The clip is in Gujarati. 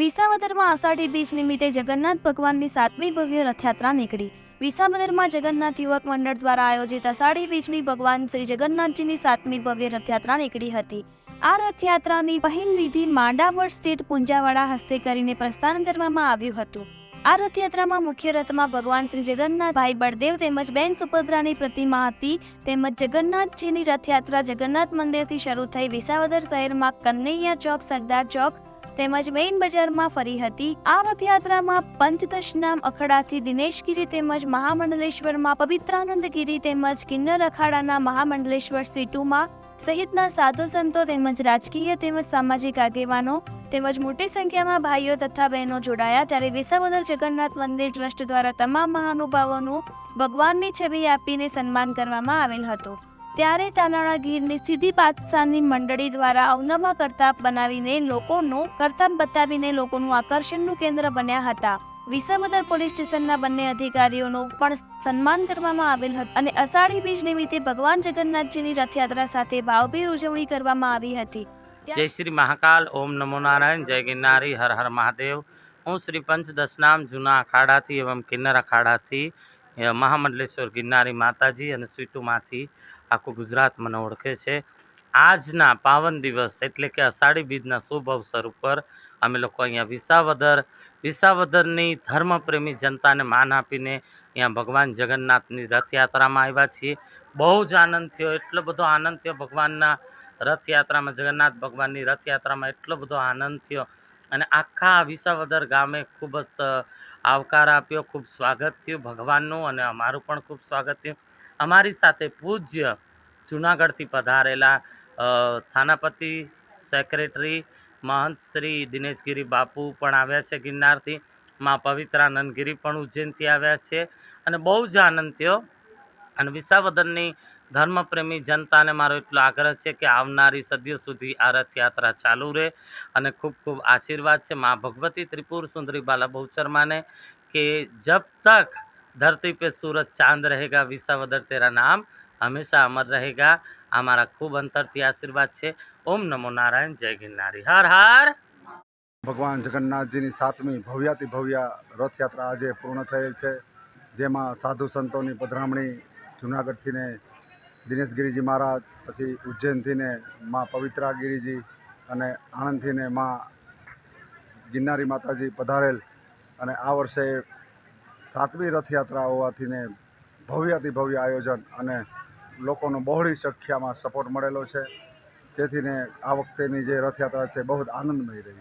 વિસાવદરમાં આષાઢી બીજ નિમિત્તે જગન્નાથ ભગવાનની સાતમી ભવ્ય રથયાત્રા નીકળી. વિસાવદરમાં જગન્નાથ યુવક મંડળ દ્વારા આયોજિત આષાઢી બીજની ભગવાન શ્રી જગન્નાથજીની સાતમી ભવ્ય રથયાત્રા નીકળી હતી. આ રથયાત્રાની પહેલ વિધિ માંડાવર સ્ટેટ પુંજાવાડા હસ્તે કરીને પ્રસ્થાન કરવામાં આવ્યું હતું. આ રથયાત્રામાં મુખ્ય રથમાં ભગવાન શ્રી જગન્નાથ ભાઈ બળદેવ તેમજ બેન સુભદ્રાની પ્રતિમા હતી. તેમજ જગન્નાથજીની રથયાત્રા જગન્નાથ મંદિરથી શરૂ થઈ વિસાવદર શહેરમાં કન્નૈયા ચોક, સરદાર ચોક તેમજ મેઇન બજારમાં ફરી હતી. આ રથયાત્રામાં પંચદશ નામ અખડાથી દિનેશગીરી તેમજ મહામંડલેશ્વરમાં પવિત્રાનંદગીરી તેમજ કિન્નર અખાડાના મહામંડલેશ્વર સીટુમાં સહિતના સાધુ સંતો તેમજ રાજકીય તેમજ સામાજિક આગેવાનો તેમજ મોટી સંખ્યામાં ભાઈઓ તથા બહેનો જોડાયા. ત્યારે વિસાવદર જગન્નાથ મંદિર ટ્રસ્ટ દ્વારા તમામ મહાનુભાવોનું ભગવાનની છબી આપીને સન્માન કરવામાં આવેલ હતું. ત્યારે તાનાળા ગીરની સીધી બાદશાહની મંડળી દ્વારા અવનવા કરતાબ બનાવીને લોકોનું કરતાબ બતાવીને લોકોનું આકર્ષણનું કેન્દ્ર બન્યા હતા. વિસાવદર પોલીસ સ્ટેશનના બંને અધિકારીઓનું પણ સન્માન કરવામાં આવેલ હતું, અને અષાઢી બીજ નિમિત્તે ભગવાન જગન્નાથજીની રથયાત્રા સાથે ભાવભીર ઉજવણી કરવામાં આવી હતી. જય શ્રી મહાકાલ, ઓમ નમો નારાયણ, જય ગિરનારી, હર હર મહાદેવ. હું શ્રી પંચદશનામ જૂના અખાડાથી, એવમ કિન્નર અખાડાથી મહામંડલેશ્વર ગિરનારી માતાજી અને સ્વીટુમાંથી આખું ગુજરાત મને ઓળખે છે. આજના પાવન દિવસ એટલે કે અષાઢી બીજના શુભ અવસર ઉપર અમે લોકો અહીંયા વિસાવદર, વિસાવદરની ધર્મપ્રેમી જનતાને માન આપીને અહીંયા ભગવાન જગન્નાથની રથયાત્રામાં આવ્યા છીએ. બહુ જ આનંદ થયો, એટલો બધો આનંદ થયો ભગવાનના રથયાત્રામાં, જગન્નાથ ભગવાનની રથયાત્રામાં એટલો બધો આનંદ થયો. અને આખા વિસાવદર ગામે ખૂબ જ આવકાર આપ્યો, ખૂબ સ્વાગત થયું ભગવાનનું અને અમારું પણ ખૂબ સ્વાગત થયું. અમારી સાથે પૂજ્ય જુનાગઢથી પધારેલા થાનાપતિ સેક્રેટરી મહંત શ્રી દિનેશગીરી બાપુ પણ આવ્યા છે ગિરનારથી. માં પવિત્રાનંદગીરી પણ ઉજ્જૈનથી આવ્યા છે. અને બહુ જ આનંદ થયો. અને વિસાવદરની ધર્મપ્રેમી જનતાને મારો એટલો આગ્રહ છે કે આવનારી સદીઓ સુધી આ રથયાત્રા ચાલુ રહે અને ખૂબ ખૂબ આશીર્વાદ છે મા ભગવતી ત્રિપુર સુંદરી બાલા બહુચરમાને કે જબ તક ધરતી પે સૂરજ ચાંદ રહેગા, વિસાવદર તેરા નામ હંમેશા અમર રહેગા. અમારા ખૂબ અંતરથી આશીર્વાદ છે. ઓમ નમો નારાયણ, જય ગિરનારી. હાર હાર! ભગવાન જગન્નાથજીની સાતમી ભવ્યાતિ ભવ્ય રથયાત્રા આજે પૂર્ણ થયેલ છે, જેમાં સાધુ સંતોની પધરામણી જુનાગઢથી ને દિનેશગીરીજી મહારાજ, પછી ઉજ્જૈનથી ને માં પવિત્રાગીરીજી અને આણંદથી ને માં ગિરનારી માતાજી પધારેલ. અને આ વર્ષે સાતમી રથયાત્રા હોવાથી ને ભવ્યાતિ ભવ્ય આયોજન અને લોકોનો બહોળી સંખ્યામાં સપોર્ટ મળેલો છે. જેથી ને આ વખતેની જે રથયાત્રા છે બહુ જ આનંદમય રહી.